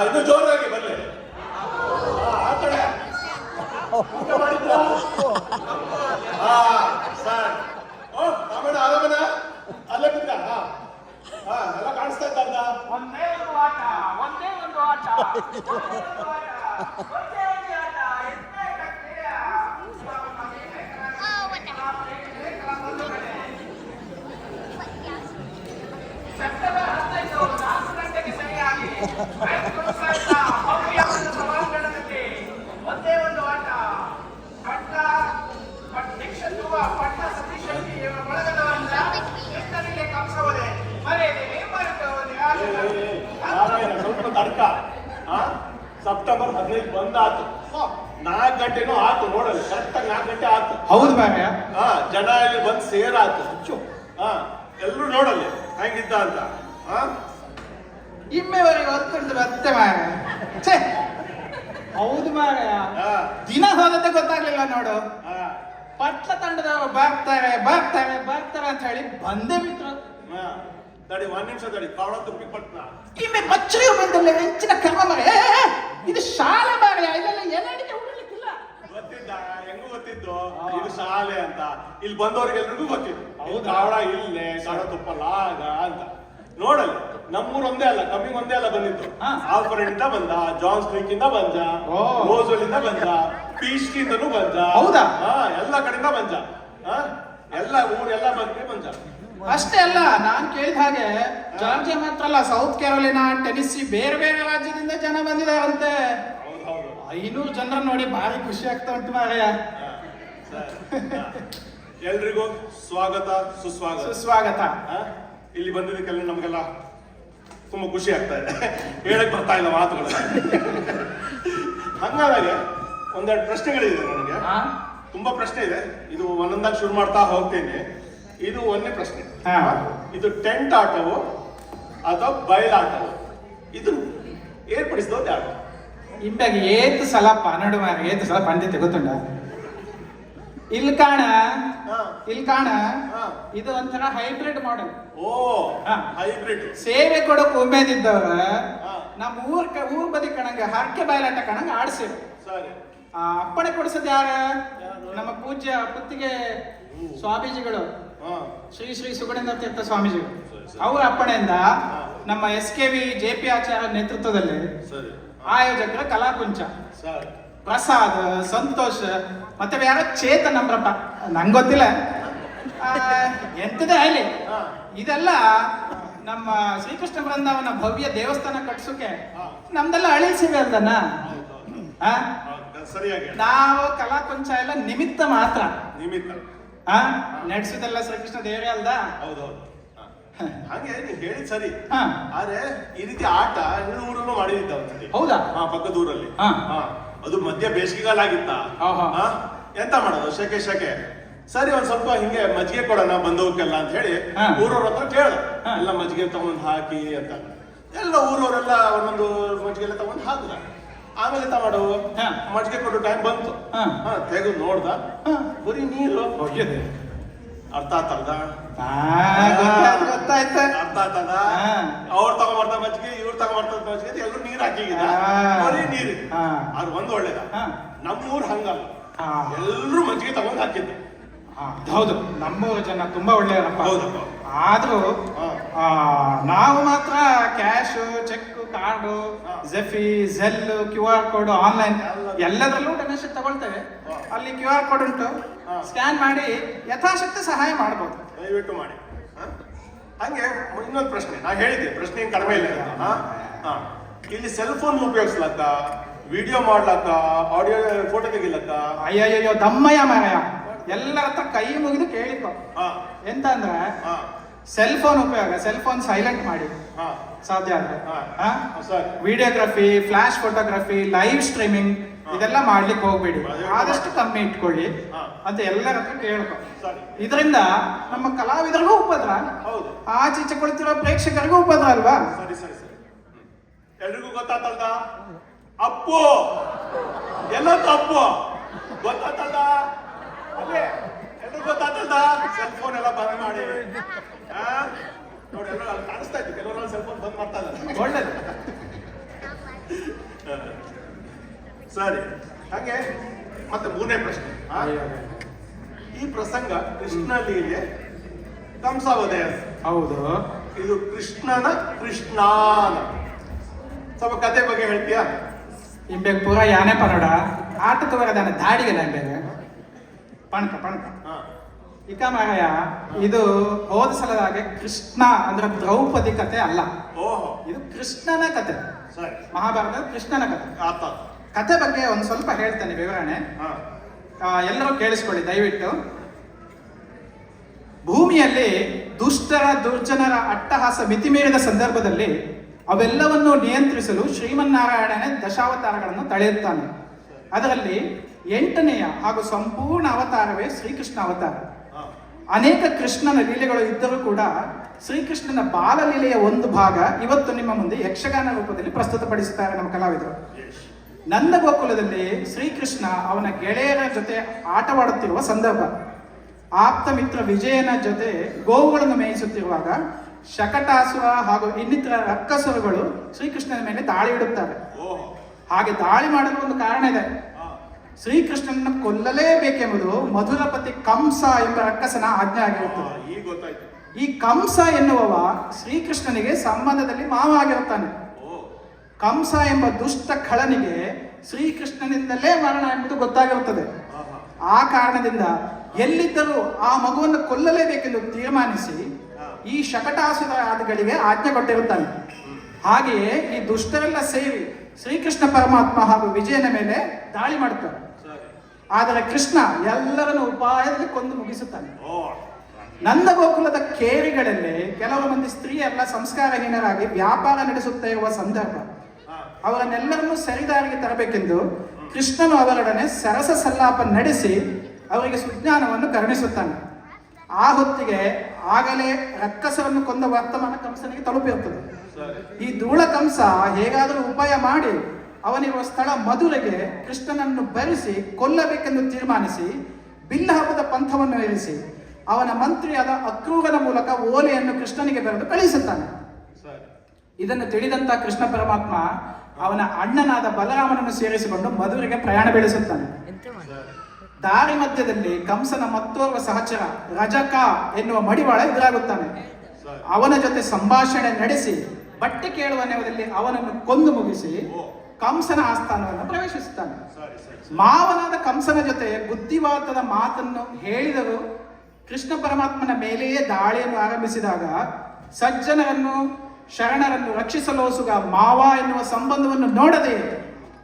ಇನ್ನು ಜೋರಾಗಿ ಬರಲಿ ಆ, ಕಡೆ? ಆ, ಸರ್. ರಾಮಣ್ಣ ಆರಾಮನ ಅಲ್ಲೇ ಕುತ್ಕ? ಹಾ ಹಾ ಎಲ್ಲ ಕಾಣಿಸ್ತಾ ಇದ್ದ ಒಂದೇ ಒಂದು ಒಂದೇ ಒಂದು ತಡ್ಕ ಸೆಪ್ಟೆಂಬರ್ ಹದಿನೈದು ಬಂದಾತು ನಾಲ್ಕು ಗಂಟೆನೂ ಆತು ನೋಡಲ್ಲ ಕರೆಕ್ಟಾಗಿ ನಾಲ್ಕು ಗಂಟೆ ಆತು ಹೌದು ಮ್ಯಾಮ್ ಹಾ, ಜನ ಇಲ್ಲಿ ಬಂದು ಸೇರಾತು. ಹಾ, ಎಲ್ಲರೂ ನೋಡಲ್ಲಿ. ಹೆಂಗಿದ್ದ ಅಂತ. ಹಾ? ಇಮ್ಮೆವರೆಗೆ ಒತ್ತುಂಟು ಮತ್ತೆ ಮಾರ ಛೇ! ಹೌದು ಮಾರಾಯ ದಿನ ಹೋದದ್ದೇ ಗೊತ್ತಾಗ್ಲಿಲ್ಲ ನೋಡು. ಪಟ್ಲ ತಂಡದವರು ಬರ್ತಾರೆ ಬರ್ತಾರೆ ಬರ್ತಾರೆ ಅಂತ ಹೇಳಿ ಬಂದೇ ಬಿಟ್ರು. ತಡಿ ಒಂದ್ ನಿಮಿಷ ತಡಿ. ಕಾವಳ ತುಪ್ಪಿ ಪಟ್ನ. ಇಮ್ಮೆ ಬಚ್ಚರಿ ಬಂದಲ್ಲ ಹೆಚ್ಚಿನ ಕರ್ಮ ಮರೆ ಇದು ಶಾಲೆ ಮಾರ್ಯ ಇಲ್ಲೆಲ್ಲ ಎಲ್ಲಡಿಗೆ ಉಳಿಲಿಕ್ಕಿಲ್ಲ ಗೊತ್ತಿದ್ದ? ಹೆಂಗೂ ಗೊತ್ತಿತ್ತು ಇದು ಶಾಲೆ ಅಂತ. ಇಲ್ಲಿ ಬಂದವ್ರಿಗೆಲ್ರಿಗೂ ಗೊತ್ತಿತ್ತು ಹೌದಾ? ಹೌದು? ಕಾವಳ ಇಲ್ಲೇ ಕಾವಳ ತುಪ್ಪಲ್ಲ ಆಗ ಅಂತ. ನೋಡಲ್ಲ. ನಮ್ಮೂರ್ ಒಂದೇ ಅಲ್ಲ ಕಮ್ಮಿ ಒಂದೇ ಅಲ್ಲ ಬಂದಿತ್ತು ಹಾ. ಆಲ್ಫರೆಡ್ ಇಂದ ಬಂದ ಜಾನ್ ಸ್ಟ್ರೀಕ್ ಇಂದ ಬಂದ ಓ. ರೋಸ್ವೆಲ್ ಇಂದ ಬಂದ ಪೀಚ್ಕಿಂದನೂ ಬಂದ. ಹೌದಾ? ಎಲ್ಲ ಕಡೆಯಿಂದ ಬಂದ. ಎಲ್ಲ ಊರೆಲ್ಲ ಬಂದ್ರೆ ಬಂದ. ಅಷ್ಟೇ ಅಲ್ಲ ನಾನ್ ಕೇಳಿದ ಹಾಗೆ ಜಾರ್ಜಿಯಾ ಮಾತ್ರ ಅಲ್ಲ ಸೌತ್ ಕೆರೋಲಿನಾ ಟೆನಿಸಿ ಬೇರೆ ಬೇರೆ ರಾಜ್ಯದಿಂದ ಜನ ಬಂದಿದಾರಂತೆ. ಹೌದು ಹೌದು ಐನೂರು ಜನರ ನೋಡಿ ಭಾರಿ ಖುಷಿ ಆಗ್ತಾ ಉಂಟು ಮಾರಾಯ. ಹಾ, ಎಲ್ರಿಗೂ ಸ್ವಾಗತ ಸುಸ್ವಾಗತ. ಸುಸ್ವಾಗತ? ಇಲ್ಲಿ ಬಂದಿದ್ದಕ್ಕೆಲ್ಲ ನಮಗೆಲ್ಲ ತುಂಬಾ ಖುಷಿ ಆಗ್ತಾ ಇದೆ. ಹೇಳಕ್ ಬರ್ತಾ ಇಲ್ಲ ಮಾತುಗಳು. ಹಂಗಾದಾಗ ಒಂದೆರಡು ಪ್ರಶ್ನೆಗಳಿದೆ ನನಗೆ? ತುಂಬಾ ಪ್ರಶ್ನೆ ಇದೆ. ಇದು ಒಂದೊಂದಾಗಿ ಶುರು ಮಾಡ್ತಾ ಹೋಗ್ತೇನೆ. ಇದು ಒಂದೇ ಪ್ರಶ್ನೆ. ಇದು ಟೆಂಟ್ ಆಟವು ಅಥವಾ ಬಯಲಾಟವು ಇದು ಏರ್ಪಡಿಸಿದವ್ರು ಯಾರು? ಇಂಬಾಗ ಏತ್ ಸಲ ಪನ್ನಡು ಏತ್ ಸಲ ಪಂಡಿತ ಗೊತ್ತುಂಡ ಇಲ್ಲಿ ಕಾಣ. ಇಲ್ಲಿ ಕಾಣ. ಇದು ಒಂಥರ ಹೈಬ್ರಿಡ್ ಮಾಡೆಲ್ ಓ. ಹೈಬ್ರಿಡ್. ಸೇವೆ ಕೊಡಕ್ ಉಮೇದಿದ್ದವ್ರ. ನಮ್ಮ ಊರ್ ಕ- ಊರ್ ಬದಿ ಕಣಂಗ ಹರಕೆ ಬಯಲಾಟ ಕಣಂಗ ಆಡ್ಸಿರು ಸರಿ. ಆ ಅಪ್ಪಣೆ ಕೊಡಿಸೋದು ಯಾರ? ನಮ್ಮ ಪೂಜ್ಯ ಪುತ್ತಿಗೆ ಸ್ವಾಮೀಜಿಗಳು. ಶ್ರೀ ಶ್ರೀ ಸುಗುಣೇಂದ್ರ ತೀರ್ಥ ಸ್ವಾಮೀಜಿಗಳು. ಅವ್ರ ಅಪ್ಪಣೆಯಿಂದ ನಮ್ಮ S K V J P Acharya ನೇತೃತ್ವದಲ್ಲಿ ಆಯೋಜಕರ ಕಲಾಕುಂಚ. ಸರಿ. ಪ್ರಸಾದ್ ಸಂತೋಷ ಮತ್ತೆ ಯಾರೋ ಚೇತನ್ ನಮ್ರಪ್ಪ ನಂಗೆ ಗೊತ್ತಿಲ್ಲ. ಎಂತದೇ ಹೇಳಿ. ಇದೆಲ್ಲ ನಮ್ಮ ಶ್ರೀಕೃಷ್ಣ ಬೃಂದಾವನ ಭವ್ಯ ದೇವಸ್ಥಾನ ಕಟ್ಸೋಕೆ. ನಮ್ದೆಲ್ಲ ಹಳಿ ಸೇವೆ ಅಲ್ದನ ಹೌದು, ಕಲಾ ಕೊಂಚ ಸರಿಯಾಗಿ ನಾವು ಕಲಾಕುಂಚ ಎಲ್ಲ ನಿಮಿತ್ತ ಮಾತ್ರ. ನಿಮಿತ್ತ. ನಡೆಸಿದೆಲ್ಲ ಶ್ರೀಕೃಷ್ಣ ದೇವರೇ ಅಲ್ದ? ಹೌದೌದು. ಹಾಗೆ ನೀವು ಹೇಳಿ ಸರಿ. ಆದ್ರೆ ಈ ರೀತಿ ಆಟ ಹೆಣ್ಣು ಊರಲ್ಲೂ ಮಾಡಿದ್ದ ಹೌದಾ? ಹಾ ಪಕ್ಕದ ಊರಲ್ಲಿ. ಹಾ. ಅದು ಮಧ್ಯ ಬೇಸಿಗೆಗಾಲ ಆಗಿತ್ತ? ಎಂತ ಮಾಡೋದು? ಶೆಕೆ ಶೆಕೆ. ಸರಿ ಒಂದ್ ಸ್ವಲ್ಪ ಹಿಂಗೆ ಮಜ್ಜಿಗೆ ಕೊಡೋಣ ಬಂದವಕ್ಕೆಲ್ಲ ಅಂತ ಹೇಳಿ. ಊರವ್ರ ಹತ್ರ ಕೇಳ. ಎಲ್ಲ ಮಜ್ಜಿಗೆ ತಗೊಂಡ್ ಹಾಕಿ ಅಂತ. ಎಲ್ಲ ಊರವರೆಲ್ಲ ಒಂದೊಂದು ಮಜ್ಜಿಗೆ ಎಲ್ಲ ತಗೊಂಡ್ ಹಾಕಿದ. ಆಮೇಲೆ ಎಂತ ಮಾಡು. ಮಜ್ಜಿಗೆ ಕೊಡೋ ಟೈಮ್ ಬಂತು. ತೆಗೆದು ನೋಡ್ದ. ಬರೀ ನೀರು. ಅರ್ಥ ಆತಲ್ದ? ಗೊತ್ತಾಯ್ತು ಗೊತ್ತಾಯ್ತು. ಅರ್ಥ ಆತದ. ಅವ್ರು ತಗೊಂಬರ್ತ ಮಜ್ಜಿಗೆ ಇವ್ರು ತಗೊಂಬರ್ತ ಮಜ್ಜಿಗೆ ಎಲ್ಲರೂ ನೀರ್ ಹಾಕಿಗಿದ? ಹಾ. ಬರೀ ನೀರು. ಅದು ಒಂದು ಒಳ್ಳೇದ. ನಮ್ಮೂರ್ ಹಂಗಲ್ಲ. ಎಲ್ರು ಎಲ್ಲರೂ ಮಜ್ಜಿಗೆ ತಗೊಂಡ್ ಹಾಕಿದ್ದೆ. ಹೌದು. ನಮ್ಮ ಜನ ತುಂಬಾ ಒಳ್ಳೆಯವರಪ್ಪ. ಹೌದಪ್ಪ. ಆದ್ರೂ ನಾವು ಮಾತ್ರ ಕ್ಯಾಶ್ ಚೆಕ್ ಕಾರ್ಡು. ಜೆಫಿ ಝೆಲ್ ಕ್ಯೂ ಆರ್ ಕೋಡ್ ಆನ್ಲೈನ್ ಎಲ್ಲದರಲ್ಲೂ. ಡೊನೇಷನ್ ತಗೊಳ್ತೇವೆ. ಅಲ್ಲಿ ಕ್ಯೂ ಆರ್ ಕೋಡ್ ಉಂಟು. ಸ್ಕ್ಯಾನ್ ಮಾಡಿ ಯಥಾಶಕ್ತಿ ಸಹಾಯ ಮಾಡಬಹುದು ದಯವಿಟ್ಟು ಮಾಡಿ? ಹಂಗೆ ಇನ್ನೊಂದು ಪ್ರಶ್ನೆ. ನಾ ಹೇಳಿದ್ದೆ ಪ್ರಶ್ನೆ ಏನು ಕಡಿಮೆ ಇಲ್ಲ ಹಾಂ. ಇಲ್ಲಿ ಸೆಲ್ ಫೋನ್ ಉಪಯೋಗಿಸ್ಲತ್ತ? ವಿಡಿಯೋ ಮಾಡ್ಲಕ್ಕ ಆಡಿಯೋ ಫೋಟೋ ತೆಗಿಲಕ್ಕ ಅಯ್ಯಯ್ಯೋ ದಮ್ಮಯ್ಯ ಮಾರಾಯ. ಎಲ್ಲರ ಹತ್ರ ಕೈ ಮುಗಿದು ಕೇಳಿಕೊ. ಹಾ. ಎಂತ ಅಂದ್ರೆ ಸೆಲ್ ಫೋನ್ ಉಪಯೋಗ ಸೆಲ್ ಫೋನ್ ಸೈಲೆಂಟ್ ಮಾಡಿ. ಹಾ. ಸಾಧ್ಯ ಆದ್ರೆ. Videography flash photography live streaming ಇದೆಲ್ಲ ಮಾಡ್ಲಿಕ್ಕೆ ಹೋಗ್ಬೇಡಿ. ಆದಷ್ಟು ಕಮ್ಮಿ ಇಟ್ಕೊಳ್ಳಿ. ಅಂತ ಎಲ್ಲರ ಹತ್ರ ಕೇಳ್ಕೊ. ಇದರಿಂದ ನಮ್ಮ ಕಲಾವಿದರಿಗೂ ಉಪದ್ರ. ಹೌದು. ಆಚೀಚೆ ಕುಳಿತಿರೋ ಪ್ರೇಕ್ಷಕರಿಗೂ ಉಪದ್ರ ಅಲ್ವಾ? ಸರಿ ಸರಿ ಸರಿ. ಎಲ್ರಿಗೂ ಗೊತ್ತಾತಲ್ದ ಅಪ್ಪು! ಎಲ್ಲ ತಪ್ಪು. ಗೊತ್ತಾತಲ್ದ ಅದೇ. ಎಲ್ರಿಗೂ ಗೊತ್ತಾತಲ್ದ ಸೆಲ್ ಫೋನ್ ಎಲ್ಲ ಬಂದ್ ಮಾಡಿ ನೋಡಿ ಎಲ್ಲರೂ ಅಲ್ಲಿ ಕಾಣಿಸ್ತಾ ಇತ್ತು. ಕೆಲವರು ಸೆಲ್ ಫೋನ್ ಬಂದ್ ಮಾಡ್ತಾ ಇದ್ದಾರೆ. ಒಳ್ಳೇದು. ಸರಿ. ಹಾಗೆ ಮತ್ತೆ ಮೂರನೇ ಪ್ರಶ್ನೆ? ಈ ಪ್ರಸಂಗ ಕೃಷ್ಣ ಲೀಲೆ ಕಂಸಾವದೇ ಹೌದು. ಇದು ಕೃಷ್ಣನ ಕೃಷ್ಣಾನ. ಸ್ವಲ್ಪ ಕತೆ ಬಗ್ಗೆ ಹೇಳ್ತೀಯಾ? ಇಂಬೆ ಪೂರ ಯಾನೆ ಪರೋಡ ಆಟ ವರದಾನ ದಾಡಿಗೆಲ್ಲ ಇಂಬೆಗ್ ಪಣಕ ಪಣಕ. ಹಾ. ಇಕ ಮಹಯ ಇದು ಹೋದ ಸಲದ ಹಾಗೆ ಕೃಷ್ಣ ಅಂದ್ರೆ ದ್ರೌಪದಿ ಕತೆ ಅಲ್ಲ. ಓಹೋ. ಇದು ಕೃಷ್ಣನ ಕತೆ. ಸರಿ. ಮಹಾಭಾರತದ ಕೃಷ್ಣನ ಕತೆ. ಕತೆ ಬಗ್ಗೆ ಒಂದು ಸ್ವಲ್ಪ ಹೇಳ್ತೇನೆ ವಿವರಣೆ. ಎಲ್ಲರೂ ಕೇಳಿಸ್ಕೊಳ್ಳಿ ದಯವಿಟ್ಟು. ಭೂಮಿಯಲ್ಲಿ ದುಷ್ಟರ ದುರ್ಜನರ ಅಟ್ಟಹಾಸ ಮಿತಿಮೀರಿದ ಸಂದರ್ಭದಲ್ಲಿ ಅವೆಲ್ಲವನ್ನು ನಿಯಂತ್ರಿಸಲು ಶ್ರೀಮನ್ನಾರಾಯಣನೇ ದಶಾವತಾರಗಳನ್ನು ತಳೆಯುತ್ತಾನೆ. ಅದರಲ್ಲಿ ಎಂಟನೆಯ ಹಾಗೂ ಸಂಪೂರ್ಣ ಅವತಾರವೇ ಶ್ರೀಕೃಷ್ಣ ಅವತಾರ. ಅನೇಕ ಕೃಷ್ಣನ ಲೀಲೆಗಳು ಇದ್ದರೂ ಕೂಡ ಶ್ರೀಕೃಷ್ಣನ ಬಾಲಲೀಲೆಯ ಒಂದು ಭಾಗ ಇವತ್ತು ನಿಮ್ಮ ಮುಂದೆ ಯಕ್ಷಗಾನ ರೂಪದಲ್ಲಿ ಪ್ರಸ್ತುತಪಡಿಸುತ್ತಾರೆ ನಮ್ಮ ಕಲಾವಿದರು. ನಂದ ಗೋಕುಲದಲ್ಲಿ ಶ್ರೀಕೃಷ್ಣ ಅವನ ಗೆಳೆಯರ ಜೊತೆ ಆಟವಾಡುತ್ತಿರುವ ಸಂದರ್ಭ. ಆಪ್ತ ಮಿತ್ರ ವಿಜಯನ ಜೊತೆ ಗೋವುಗಳನ್ನು ಮೇಯಿಸುತ್ತಿರುವಾಗ ಶಕಟಾಸುರ ಹಾಗೂ ಇನ್ನಿತರ ರಕ್ಕಸುರಗಳು ಶ್ರೀಕೃಷ್ಣನ ಮೇಲೆ ದಾಳಿ ಇಡುತ್ತಾರೆ. ಹಾಗೆ ದಾಳಿ ಮಾಡಲು ಒಂದು ಕಾರಣ ಇದೆ. ಹಾ ಶ್ರೀಕೃಷ್ಣನನ್ನು ಕೊಲ್ಲಲೇಬೇಕೆಂಬುದು ಮಧುರಪತಿ ಕಂಸ ಎಂಬ ರಕ್ಕಸನ ಆಜ್ಞೆ ಆಗಿರುತ್ತದೆ. ಈಗ ಗೊತ್ತಾಯ್ತು. ಈ ಕಂಸ ಎನ್ನುವವ ಶ್ರೀಕೃಷ್ಣನಿಗೆ ಸಂಬಂಧದಲ್ಲಿ ಮಾವ ಆಗಿರುತ್ತಾನೆ ಕಂಸ ಎಂಬ ದುಷ್ಟ ಖಳನಿಗೆ ಶ್ರೀಕೃಷ್ಣನಿಂದಲೇ ಮರಣ ಎಂಬುದು ಗೊತ್ತಾಗಿರುತ್ತದೆ. ಆ ಕಾರಣದಿಂದ ಎಲ್ಲಿದ್ದರೂ ಆ ಮಗುವನ್ನು ಕೊಲ್ಲಲೇಬೇಕೆಂದು ತೀರ್ಮಾನಿಸಿ ಈ ಶಕಟಾಸುರಗಳಿಗೆ ಆಜ್ಞೆ ಕೊಟ್ಟಿರುತ್ತಾನೆ. ಹಾಗೆಯೇ ಈ ದುಷ್ಟರೆಲ್ಲ ಸೇರಿ ಶ್ರೀಕೃಷ್ಣ ಪರಮಾತ್ಮ ಹಾಗೂ ವಿಜಯನ ಮೇಲೆ ದಾಳಿ ಮಾಡುತ್ತಾರೆ. ಆದರೆ ಕೃಷ್ಣ ಎಲ್ಲರನ್ನು ಉಪಾಯದಲ್ಲಿ ಕೊಂದು ಮುಗಿಸುತ್ತಾನೆ ನಂದ ಗೋಕುಲದ ಕೇರಿಗಳಲ್ಲಿ ಕೆಲವು ಮಂದಿ ಸ್ತ್ರೀಯರೆಲ್ಲ ಸಂಸ್ಕಾರಹೀನರಾಗಿ ವ್ಯಾಪಾರ ನಡೆಸುತ್ತಾ ಇರುವ ಸಂದರ್ಭ. ಅವರನ್ನೆಲ್ಲರನ್ನು ಅವರನ್ನೆಲ್ಲರನ್ನೂ ಸರಿದಾರಿಗೆ ತರಬೇಕೆಂದು ಕೃಷ್ಣನು ಅವರೊಡನೆ ಸರಸ ಸಲ್ಲಾಪ ನಡೆಸಿ ಅವರಿಗೆ ಸುಜ್ಞಾನವನ್ನು ಕರುಣಿಸುತ್ತಾನೆ. ಆ ಹೊತ್ತಿಗೆ ಆಗಲೇ ರಕ್ಕಸವನ್ನು ಕೊಂದ ವರ್ತಮಾನ ಕಂಸನಿಗೆ ತಲುಪಿರುತ್ತದೆ ಈ ಧೂಳ ಕಂಸ ಹೇಗಾದರೂ ಉಪಾಯ ಮಾಡಿ ಅವನಿರುವ ಸ್ಥಳ ಮಧುರೆಗೆ ಕೃಷ್ಣನನ್ನು ಬರಿಸಿ ಕೊಲ್ಲಬೇಕೆಂದು ತೀರ್ಮಾನಿಸಿ ಬಿಲ್ಲ ಹಬ್ಬದ ಪಂಥವನ್ನು ಇರಿಸಿ ಅವನ ಮಂತ್ರಿಯಾದ ಅಕ್ರೂಗನ ಮೂಲಕ ಓಲೆಯನ್ನು ಕೃಷ್ಣನಿಗೆ ಬರೆದು ಕಳಿಸುತ್ತಾನೆ ಸರಿ. ಇದನ್ನು ತಿಳಿದಂತ ಕೃಷ್ಣ ಪರಮಾತ್ಮ ಅವನ ಅಣ್ಣನಾದ ಬಲರಾಮನನ್ನು ಸೇರಿಸಿಕೊಂಡು ಮಧುರೆಗೆ ಪ್ರಯಾಣ ಬೆಳೆಸುತ್ತಾನೆ. ಸರಿ. ದಾರಿ ಮಧ್ಯದಲ್ಲಿ ಕಂಸನ ಮತ್ತೋರ್ವ ಸಹಚರ ರಜಕ ಎನ್ನುವ ಮಡಿವಾಳ ಎದುರಾಗುತ್ತಾನೆ. ಸರಿ. ಅವನ ಜೊತೆ ಸಂಭಾಷಣೆ ನಡೆಸಿ ಬಟ್ಟೆ ಕೇಳುವ ನೆವದಲ್ಲಿ ಅವನನ್ನು ಕೊಂದು ಮುಗಿಸಿ ಕಂಸನ ಆಸ್ಥಾನವನ್ನು ಪ್ರವೇಶಿಸುತ್ತಾನೆ. ಮಾವನಾದ ಕಂಸನ ಜೊತೆ ಬುದ್ಧಿವಾತದ ಮಾತನ್ನು ಹೇಳಿದರು ಕೃಷ್ಣ ಪರಮಾತ್ಮನ ಮೇಲೆಯೇ ದಾಳಿಯನ್ನು ಆರಂಭಿಸಿದಾಗ ಸಜ್ಜನರನ್ನು ಶರಣರನ್ನು ರಕ್ಷಿಸಲೋಸುಗ ಮಾವ ಎನ್ನುವ ಸಂಬಂಧವನ್ನು ನೋಡದೆ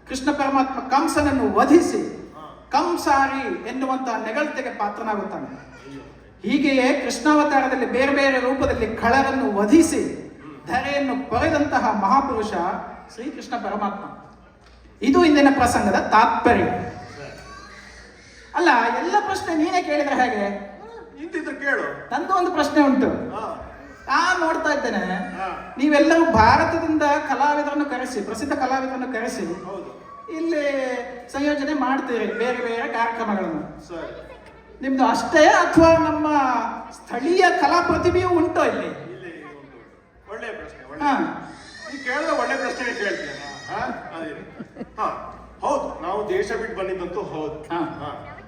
ಕೃಷ್ಣ ಪರಮಾತ್ಮ ಕಂಸನನ್ನು ವಧಿಸಿ ಕಂಸಾರಿ ಎನ್ನುವಂತಹ ನೆಗಳತೆಗೆ ಪಾತ್ರನಾಗುತ್ತಾನೆ. ಹೀಗೆಯೇ ಕೃಷ್ಣಾವತಾರದಲ್ಲಿ ಬೇರೆ ಬೇರೆ ರೂಪದಲ್ಲಿ ಖಳರನ್ನು ವಧಿಸಿ ಧರೆಯನ್ನು ಕೊರೆದಂತಹ ಮಹಾಪುರುಷ ಶ್ರೀಕೃಷ್ಣ ಪರಮಾತ್ಮ. ಇದು ಇಂದಿನ ಪ್ರಸಂಗದ ತಾತ್ಪರ್ಯ. ಅಲ್ಲ ಎಲ್ಲ ಪ್ರಶ್ನೆ ನೀನೇ ಕೇಳಿದ್ರೆ ಹೇಗೆ? ಕೇಳು. ನಂದು ಒಂದು ಪ್ರಶ್ನೆ ಉಂಟು. ಆ ನೋಡ್ತಾ ಇದ್ದೇನೆ. ನೀವೆಲ್ಲರೂ ಭಾರತದಿಂದ ಕಲಾವಿದರನ್ನು ಕರೆಸಿ ಪ್ರಸಿದ್ಧ ಕಲಾವಿದರನ್ನು ಕರೆಸಿ ಹೌದು. ಇಲ್ಲಿ ಸಂಯೋಜನೆ ಮಾಡ್ತೀರಿ ಬೇರೆ ಬೇರೆ ಕಾರ್ಯಕ್ರಮಗಳನ್ನು. ನಿಮ್ದು ಅಷ್ಟೇ ಅಥವಾ ನಮ್ಮ ಸ್ಥಳೀಯ ಕಲಾ ಪ್ರತಿಭೆಯು ಉಂಟು ಇಲ್ಲಿ? ಒಳ್ಳೆ ಒಳ್ಳೆಯ ಪ್ರಶ್ನೆ ಒಳ್ಳೆ ಹಾ. ನೀ ಕೇಳಿದ ಒಳ್ಳೆ ಪ್ರಶ್ನೆ ಕೇಳ್ತೀಯ ಹಾ? ಅದೇ ಹಾ ಹೌದು ನಾವು ದೇಶ ಬಿಟ್ಟು ಬಂದಿದ್ದಂತೂ ಹೌದು.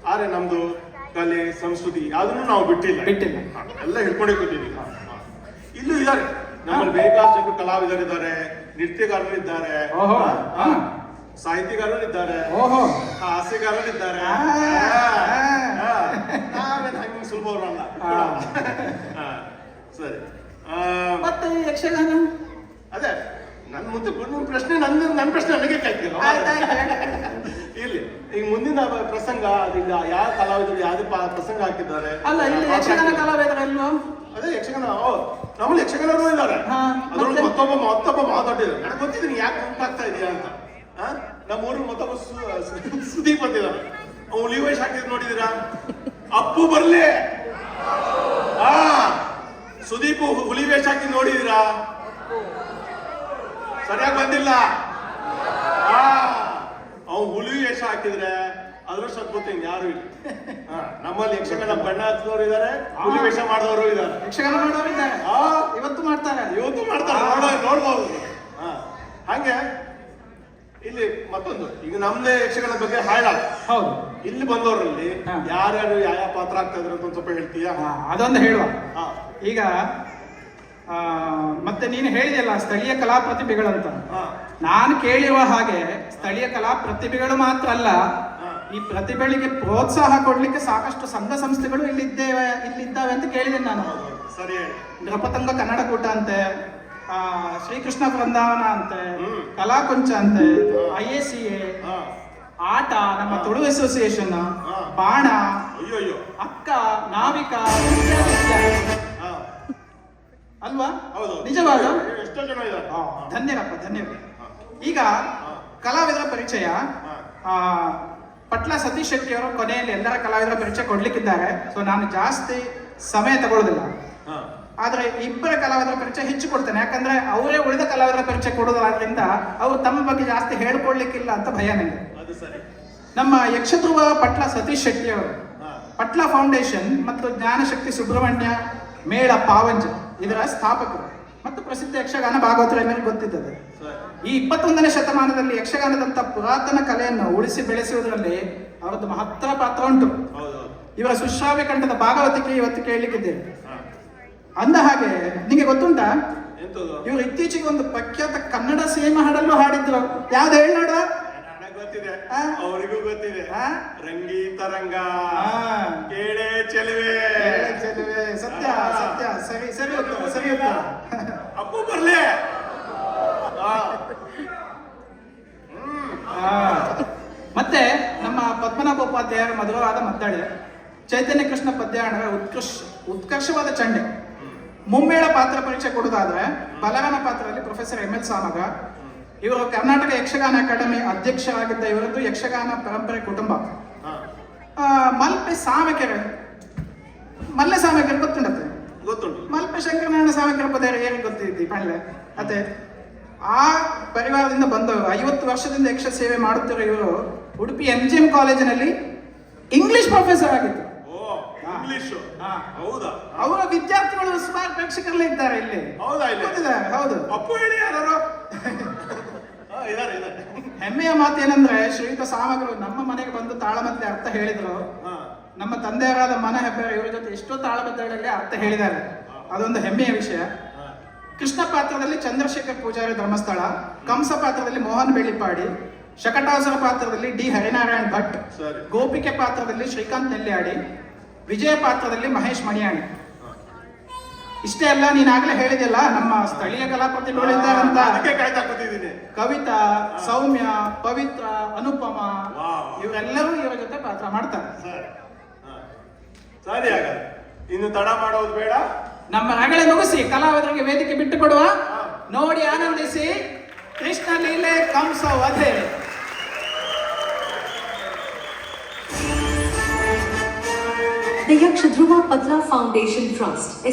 ಆದ್ರೆ ನಮ್ದು ಕಲೆ ಸಂಸ್ಕೃತಿ ಯಾವ್ದನ್ನು ನಾವು ಬಿಟ್ಟಿಲ್ಲ. ಬಿಟ್ಟಿಲ್ಲ. ಎಲ್ಲ ಹಿಡ್ಕೊಂಡೇ ಕೂತಿದ್ವಿ. ಇಲ್ಲೂ ಇದ್ದಾರೆ. ನಮ್ಮಲ್ಲಿ ಬೇಕಾದಷ್ಟು ಕಲಾವಿದರಿದ್ದಾರೆ ನೃತ್ಯಗಾರರು ಇದ್ದಾರೆ ಹಾ, ಇದ್ದಾರೆ ಹಾಸ್ಯಗಾರರು ಇದ್ದಾರೆ ಹಾಸ್ಯಗಾರರಿದ್ದಾರೆ. ನಾವೇನ್ ಹಂಗೆ ಸುಲಭವರಲ್ಲ ಸರಿ. ಮತ್ತೆ ಯಕ್ಷಗಾನ? ಅದೇ. ಮುಂದೆ ಮುಂದಿನ ಪ್ರಶ್ನೆ ನನ್ನ ನನ್ನ ಪ್ರಶ್ನೆ ನನಗೆ ಕೇಳ್ತೀರ ಇಲ್ಲಿ. ಈಗ ಮುಂದಿನ ಪ್ರಸಂಗ ಅದಿಲ್ಲ ಯಾವ ಕಲಾವಿದರು ಯಾವ್ದು ಪ್ರಸಂಗ ಹಾಕಿದ್ದಾರೆ? ಅಲ್ಲ ಇಲ್ಲಿ ಯಕ್ಷಗಾನ ಕಲಾವಿದರಲ್ವೋ ಅದೇ ಯಕ್ಷಗಾನ ಓ ನಮ್ಮಲ್ಲಿ ಯಕ್ಷಗಾನರು ಇದ್ದಾರೆ. ಅದ್ರೊಳಗೆ ಮತ್ತೊಬ್ಬ ಮತ್ತೊಬ್ಬ ಮಾತಾಡಿದ್ರು ನನಗೆ ಗೊತ್ತಿದ್ದೀನಿ ಯಾಕೆ ಉಂಟಾಗ್ತಾ ಇದೆಯಾ ಅಂತ? ನಮ್ಮ ಊರು ಮತ್ತೊಬ್ಬ ಸುದೀಪ್ ಅಂತಿದ್ದಾರೆ ಅವ್ನು ಹುಲಿ ವಯಸ್ಸು ಹಾಕಿದ್ ನೋಡಿದಿರಾ ಅಪ್ಪು ಬರ್ಲಿ! ಹಾ ಸುದೀಪ್ ಹುಲಿ ವೇಷ ಹಾಕಿ ನೋಡಿದೀರಾ ಸರಿಯಾಗಿ ಬಂದಿಲ್ಲ. ಆ ಅವ್ನು ಹುಲಿ ಯಶ ಹಾಕಿದ್ರೆ ಅದ್ರ ಸ್ವಲ್ಪ ಗೊತ್ತಿಂಗ್ ಯಾರು ಇಲ್ಲ. ನಮ್ಮಲ್ಲಿ ಯಕ್ಷಗಾನ ಬಣ್ಣ ಹಚ್ಚಿದವರು ಇದ್ದಾರೆ ಹುಲಿ ವೇಷ ಮಾಡಿದವರು ಇದ್ದಾರೆ ಯಕ್ಷಗಾನ ಮಾಡೋರಿದ್ದಾರೆ ಆ ಇವತ್ತು ಮಾಡ್ತಾರೆ. ಇವತ್ತು ಮಾಡ್ತಾರೆ ನೋಡ ನೋಡ್ಬೋದು. ಹಾ ಹಂಗೆ ಇಲ್ಲಿ ಮತ್ತೊಂದು ಈಗ ನಮ್ದೇ ಯಕ್ಷಗಾನ ಬಗ್ಗೆ ಹಾಳಾಗ ಹೌದು. ಇಲ್ಲಿ ಬಂದವರಲ್ಲಿ. ಯಾರ್ಯಾರು ಯಾವ ಯಾವ ಪಾತ್ರ ಆಗ್ತಾ ಇದ್ರು ಅಂತ ಒಂದ್ ಸ್ವಲ್ಪ ಹೇಳ್ತೀಯಾ? ಅದೊಂದು ಹೇಳುವ. ಹಾ. ಈಗ ಮತ್ತೆ ನೀನು ಹೇಳಿದೆಯಲ್ಲ ಸ್ಥಳೀಯ ಕಲಾ ಪ್ರತಿಭೆಗಳಂತ ನಾನು ಕೇಳಿರುವ ಹಾಗೆ ಸ್ಥಳೀಯ ಕಲಾ ಪ್ರತಿಭೆಗಳು ಮಾತ್ರ ಅಲ್ಲ ಈ ಪ್ರತಿಭೆಗಳಿಗೆ ಪ್ರೋತ್ಸಾಹ ಕೊಡ್ಲಿಕ್ಕೆ ಸಾಕಷ್ಟು ಸಂಘ ಸಂಸ್ಥೆಗಳು ಇಲ್ಲಿದ್ದೇವೆ ಇಲ್ಲಿದ್ದಾವೆ ಅಂತ ಕೇಳಿದೆ ನಾನು. ಸರಿ ನೃಪತಂಗ ಕನ್ನಡ ಕೂಟ ಅಂತೆ ಆ, ಶ್ರೀಕೃಷ್ಣ ಬೃಂದಾವನ ಅಂತೆ. ಕಲಾಕುಂಚ ಅಂತೆ ಐ ಎ ಸಿ ಎ ಆಟ ನಮ್ಮ ತುಳು ಅಸೋಸಿಯೇಷನ್. ಬಾಣ ಅಯ್ಯೋ ಅಕ್ಕ ನಾವಿಕ ಅಲ್ವಾ? ಹೌದು ನಿಜವಾದ? ಎಷ್ಟೋ ಜನ ಇದ್ದಾರೆ. ಧನ್ಯರಪ್ಪ ಧನ್ಯವಾದ. ಈಗ ಕಲಾವಿದರ ಪರಿಚಯ. ಆ, ಪಟ್ಲ ಸತೀಶ್ ಶೆಟ್ಟಿ ಅವರು ಕೊನೆಯಲ್ಲಿ ಎಲ್ಲರ ಕಲಾವಿದರ ಪರಿಚಯ ಕೊಡ್ಲಿಕ್ಕಿದ್ದಾರೆ. ಸೊ ನಾನು ಜಾಸ್ತಿ ಸಮಯ ತಗೊಳ್ಳೋದಿಲ್ಲ ಆದರೆ ಇಬ್ಬರ ಕಲಾವಿದರ ಪರಿಚಯ ಹೆಚ್ಚು ಕೊಡ್ತೇನೆ. ಯಾಕಂದ್ರೆ ಅವರೇ ಉಳಿದ ಕಲಾವಿದರ ಪರಿಚಯ ಕೊಡೋದಾದ್ರಿಂದ ಅವರು ತಮ್ಮ ಬಗ್ಗೆ ಜಾಸ್ತಿ ಹೇಳ್ಕೊಡ್ಲಿಕ್ಕಿಲ್ಲ ಅಂತ ಭಯ ನನಗೆ. ನಮ್ಮ ಯಕ್ಷಧ್ರುವ ಪಟ್ಲ ಸತೀಶ್ ಶೆಟ್ಟಿ ಅವರು. ಪಟ್ಲ ಫೌಂಡೇಶನ್ ಮತ್ತು ಜ್ಞಾನಶಕ್ತಿ ಸುಬ್ರಹ್ಮಣ್ಯ ಮೇಳ ಪಾವಂಜ. ಇದರ ಸ್ಥಾಪಕರು ಮತ್ತು ಪ್ರಸಿದ್ಧ ಯಕ್ಷಗಾನ ಭಾಗವತರ ಮೇಲೆ ಗೊತ್ತಿದ್ದದೆ ಈ ಇಪ್ಪತ್ತೊಂದನೇ ಶತಮಾನದಲ್ಲಿ ಯಕ್ಷಗಾನದಂತ ಪುರಾತನ ಕಲೆಯನ್ನು ಉಳಿಸಿ ಬೆಳೆಸುವುದರಲ್ಲಿ ಅವರದ್ದು ಮಹತ್ತರ ಪಾತ್ರ ಉಂಟು. ಇವರ ಸುಶ್ರಾವ್ಯ ಕಂಠದ ಭಾಗವತಿಕೆ ಇವತ್ತು ಕೇಳಲಿಕ್ಕಿದ್ದೇವೆ. ಅಂದ ಹಾಗೆ ನಿಮಗೆ ಗೊತ್ತುಂಟಾ? ಇವರು ಇತ್ತೀಚೆಗೆ ಒಂದು ಪ್ರಖ್ಯಾತ ಕನ್ನಡ ಸಿನಿಮಾ ಹಾಡಲ್ಲೂ ಹಾಡಿದ್ರು. ಯಾವ್ದು ಹೇಳಿ ಗೊತ್ತಿದೆ? ಅವರಿಗೂ ಗೊತ್ತಿದೆ? ರಂಗೀತ ರಂಗ. ಕೇಳೆ ಚೆಲುವೆ. ಚೆಲುವೆ, ಸತ್ಯ ಸತ್ಯ. ಸರಿ ಸರಿ ಸರಿ ಅಪ್ಪು ಬರ್ಲೆ. ಮತ್ತೆ ನಮ್ಮ ಪದ್ಮನಾಭ ಉಪಾಧ್ಯಾಯರ ಮಧುರವಾದ ಮದ್ದಾಳೆ ಚೈತನ್ಯ ಕೃಷ್ಣ ಪದ್ಯಾಣ ಉತ್ಕೃಷ್ಟ ಉತ್ಕರ್ಷವಾದ ಚಂಡೆ. ಮುಮ್ಮೇಳ ಪಾತ್ರ ಪರೀಕ್ಷೆ ಕೊಡೋದಾದ್ರೆ ಬಲಗನ ಪಾತ್ರದಲ್ಲಿ ಪ್ರೊಫೆಸರ್ ಎಂ ಎಲ್ ಸಾಮಗ ಇವರು ಕರ್ನಾಟಕ ಯಕ್ಷಗಾನ ಅಕಾಡೆಮಿ ಅಧ್ಯಕ್ಷರಾಗಿದ್ದ ಇವರದ್ದು ಯಕ್ಷಗಾನ ಪರಂಪರೆ ಕುಟುಂಬ. ಮಲ್ಪೆ ಸಾಮಕೆರೆ ಮಲ್ಲೆ ಸಾಮಕೆರೆ ಗೊತ್ತುಂಡತ್ತೆ ಗೊತ್ತುಂಟು. ಮಲ್ಪೆ ಶಂಕರನಾರಾಯಣ ಸಾಮಕೆರೆ ಪದ ಏನು ಗೊತ್ತಿದ್ದಿ ಪಳ್ಳೆ ಅದೇ ಆ ಪರಿವಾರದಿಂದ ಬಂದವರು ಐವತ್ತು ವರ್ಷದಿಂದ ಯಕ್ಷ ಸೇವೆ ಮಾಡುತ್ತಿರೋ ಇವರು ಉಡುಪಿ ಎಂ ಜಿ ಎಂ ಕಾಲೇಜಿನಲ್ಲಿ ಇಂಗ್ಲಿಷ್ ಪ್ರೊಫೆಸರ್ ಆಗಿತ್ತು ಹೌದಾ? ಅವರ ವಿದ್ಯಾರ್ಥಿಗಳು ಸುಮಾರು ಪ್ರೇಕ್ಷಕರಲ್ಲೇ ಇದ್ದಾರೆ ಇಲ್ಲಿ. ಹೌದಾ ಹೌದು. ಅಪ್ಪು ಹೇಳಿ ಯಾರು ಹೆಮ್ಮೆಯ ಮಾತು ಏನಂದ್ರೆ ಶ್ರೀಯುತ ಸಾಮಗ್ರಿ ನಮ್ಮ ಮನೆಗೆ ಬಂದು ತಾಳಮದ್ದೆ ಅರ್ಥ ಹೇಳಿದ್ರು. ನಮ್ಮ ತಂದೆಯವರಾದ ಮನ ಹೆಬ್ಬೆರ ಇವರ ಜೊತೆ ಎಷ್ಟೋ ತಾಳಮತ್ತೆಗಳಲ್ಲಿ ಅರ್ಥ ಹೇಳಿದ್ದಾರೆ. ಅದೊಂದು ಹೆಮ್ಮೆಯ ವಿಷಯ. ಕೃಷ್ಣ ಪಾತ್ರದಲ್ಲಿ ಚಂದ್ರಶೇಖರ್ ಪೂಜಾರಿ ಧರ್ಮಸ್ಥಳ ಕಂಸ ಪಾತ್ರದಲ್ಲಿ ಮೋಹನ್ ಬೆಳ್ಳಿಪಾಡಿ ಶಕಟಾಸುರ ಪಾತ್ರದಲ್ಲಿ ಡಿ ಹರಿನಾರಾಯಣ್ ಭಟ್ ಗೋಪಿಕೆ ಪಾತ್ರದಲ್ಲಿ ಶ್ರೀಕಾಂತ್ ನೆಲ್ಯಾಡಿ ವಿಜಯ ಪಾತ್ರದಲ್ಲಿ ಮಹೇಶ್ ಮಣಿಯಾಣಿ. ಇಷ್ಟೇ ಅಲ್ಲ ನೀನಾಗಲೇ ಹೇಳಿದೆಲ್ಲ ನಮ್ಮ ಸ್ಥಳೀಯ ಕಲಾ ಪ್ರತಿಭೆಗಳು ಇದ್ದಾರಂತ. ಅದಕ್ಕೆ ಕಾಯ್ತಾ ಕೂತಿದ್ದೀನಿ. ಕವಿತಾ ಸೌಮ್ಯ ಪವಿತ್ರ ಅನುಪಮ. ಇವರೆಲ್ಲರೂ ಇವರ ಜೊತೆ ಪಾತ್ರ ಮಾಡ್ತಾರೆ. ಸರಿ. ಹಾ. ಸರಿ ಹಾಗಾದ್ರೆ. ಇನ್ನು ತಡ ಮಾಡೋದು ಬೇಡ. ನಮ್ಮ ರಗಳೆ ಮುಗಿಸಿ ಕಲಾವಿದರಿಗೆ ವೇದಿಕೆ ಬಿಟ್ಟು ಕೊಡುವ. ನೋಡಿ ಆನಂದಿಸಿ. ಕೃಷ್ಣ ಲೀಲೆ ಕಂಸ ವಧೆ. The Dhruva Padla Foundation Trust